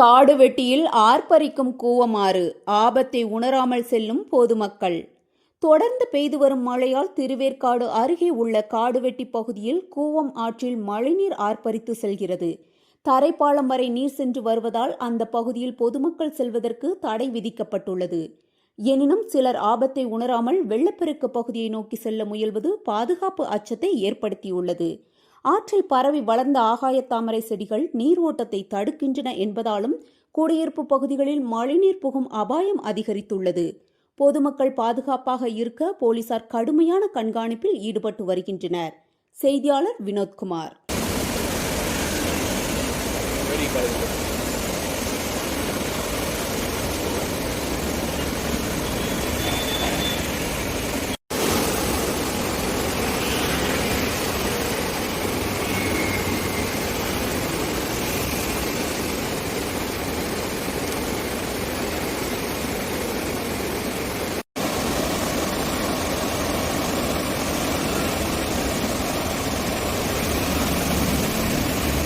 காடு வெட்டியில் ஆர்ப்பரிக்கும் கூவமாறு ஆபத்தை உணராமல் செல்லும் பொதுமக்கள். தொடர்ந்து பெய்து வரும் மழையால் திருவேற்காடு அருகே உள்ள காடுவெட்டி பகுதியில் கூவம் ஆற்றில் மழைநீர் ஆர்ப்பரித்து செல்கிறது. தரைப்பாலம் வரை நீர் சென்று வருவதால் அந்த பகுதியில் பொதுமக்கள் செல்வதற்கு தடை விதிக்கப்பட்டுள்ளது. எனினும் சிலர் ஆபத்தை உணராமல் வெள்ளப்பெருக்கு பகுதியை நோக்கி செல்ல முயல்வது பாதுகாப்பு அச்சத்தை ஏற்படுத்தியுள்ளது. ஆற்றில் பரவி வளர்ந்த ஆகாய தாமரை செடிகள் நீர் ஓட்டத்தை தடுக்கின்றன என்பதாலும் குடியிருப்பு பகுதிகளில் மழைநீர் புகும் அபாயம் அதிகரித்துள்ளது. பொதுமக்கள் பாதுகாப்பாக இருக்க போலீசார் கடுமையான கண்காணிப்பில் ஈடுபட்டு வருகின்றனர். செய்தியாளர் வினோத்குமார்.